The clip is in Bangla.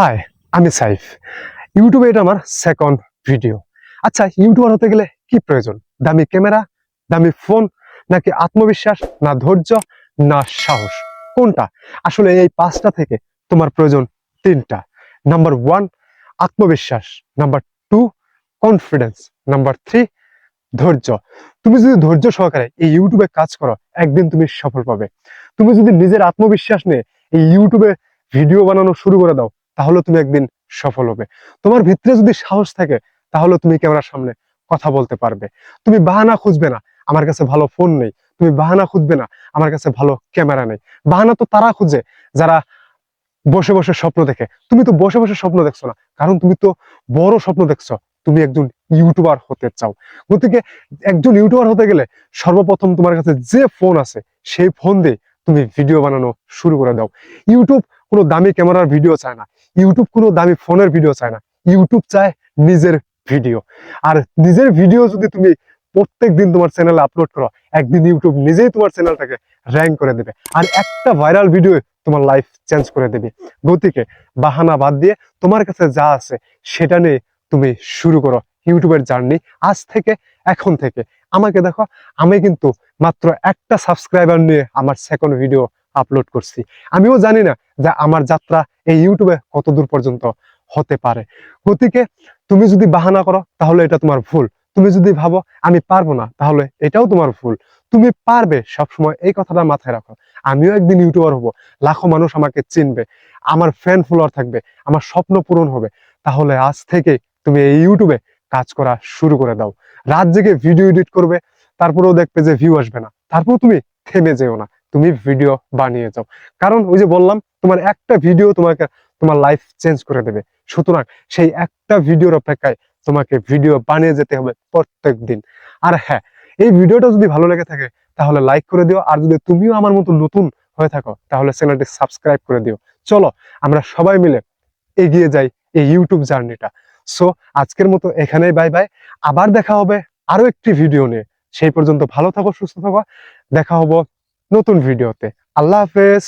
হাই আমি সাইফ। ইউটিউবে এটা আমার সেকেন্ড ভিডিও আচ্ছা ইউটিউবার হতে গেলে কি প্রয়োজন? দামি ক্যামেরা, দামি ফোন নাকি আত্মবিশ্বাস, না ধৈর্য, না সাহস? কোনটা? আসলে এই পাঁচটা থেকে তোমার প্রয়োজন তিনটা। নাম্বার ওয়ান আত্মবিশ্বাস। Number two confidence number three ধৈর্য। তুমি যদি ধৈর্য সহকারে এই ইউটিউবে কাজ করো, একদিন তুমি সফল পাবে। তুমি যদি নিজের আত্মবিশ্বাস নিয়ে এই ইউটিউবে ভিডিও বানানো শুরু করে দাও তাহলে তুমি একদিন সফল হবে। তোমার ভিতরে যদি সাহস থাকে, তাহলে তুমি ক্যামেরার সামনে কথা বলতে পারবে। তুমি বাহানা খুঁজবে না, আমার কাছে ভালো ফোন নেই। তুমি বাহানা খুঁজবে না, আমার কাছে ভালো ক্যামেরা নেই। বাহানা তো তারা খুঁজে, যারা বসে বসে স্বপ্ন দেখে। তুমি তো বসে বসে স্বপ্ন দেখছ না, কারণ তুমি তো বড় স্বপ্ন দেখছ। তুমি একজন ইউটিউবার হতে চাও। গতিকে একজন ইউটিউবার হতে গেলে সর্বপ্রথম তোমার কাছে যে ফোন আছে, সেই ফোন দিয়ে তুমি ভিডিও বানানো শুরু করে দাও। ইউটিউব কোনো দামি ক্যামেরার ভিডিও চায় না। ইউটিউব কোনো দামি ফোনের ভিডিও চায় না। ইউটিউব চায় নিজের ভিডিও। আর নিজের ভিডিও যদি তুমি প্রত্যেক দিন তোমার চ্যানেলে আপলোড করো, একদিন ইউটিউব নিজেই তোমার চ্যানেলটাকে র্যাঙ্ক করে দেবে। আর একটা ভাইরাল ভিডিও তোমার লাইফ চেঞ্জ করে দেবে। গতিকে বাহানা বাদ দিয়ে তোমার কাছে যা আছে সেটা নিয়ে তুমি শুরু করো ইউটিউবের জার্নি আজ থেকে, এখন থেকে। আমাকে দেখো, আমি কিন্তু মাত্র একটা সাবস্ক্রাইবার নিয়ে আমার সেকেন্ড ভিডিও আপলোড করছি। আমিও জানি না যে আমার যাত্রা এই ইউটিউবে কত দূর পর্যন্ত হতে পারে। গতিকে তুমি যদি বাহানা করো, তাহলে এটা তোমার ভুল। তুমি যদি ভাবো, আমি পারব না, তাহলে এটাও তোমার ভুল। তুমি পারবে, সবসময় এই কথাটা মাথায় রাখো। আমিও একদিন ইউটিউবার হব। লাখো মানুষ আমাকে চিনবে। আমার ফ্যান ফলোয়ার থাকবে। আমার স্বপ্ন পূরণ হবে। তাহলে আজ থেকে তুমি এই ইউটিউবে কাজ করা শুরু করে দাও। রাত জেগে ভিডিও এডিট করবে, তারপরেও দেখবে যে ভিউ আসবে না। তারপরেও তুমি থেমে যেও না। তুমি ভিডিও বানিয়ে যাও কারণ ওই যে বললাম, তোমার একটা ভিডিও তোমাকে, তোমার লাইফ চেঞ্জ করে দেবে। সুতরাং সেই একটা ভিডিওর অপেক্ষায় তোমাকে ভিডিও বানিয়ে যেতে হবে প্রত্যেক দিন আর হ্যাঁ এই ভিডিওটা যদি ভালো লেগে থাকে, তাহলে লাইক করে দিও। আর যদি তুমিও আমার মতো নতুন হয়ে থাকো, তাহলে চ্যানেলটি সাবস্ক্রাইব করে দিও। চলো, আমরা সবাই মিলে এগিয়ে যাই এই ইউটিউব জার্নিটা সো আজকের মতো এখানেই বাই বাই আবার দেখা হবে আরও একটি ভিডিও নিয়ে। সেই পর্যন্ত ভালো থাকো, সুস্থ থাকো। দেখা হব নতুন ভিডিওতে। আল্লাহ হাফেজ।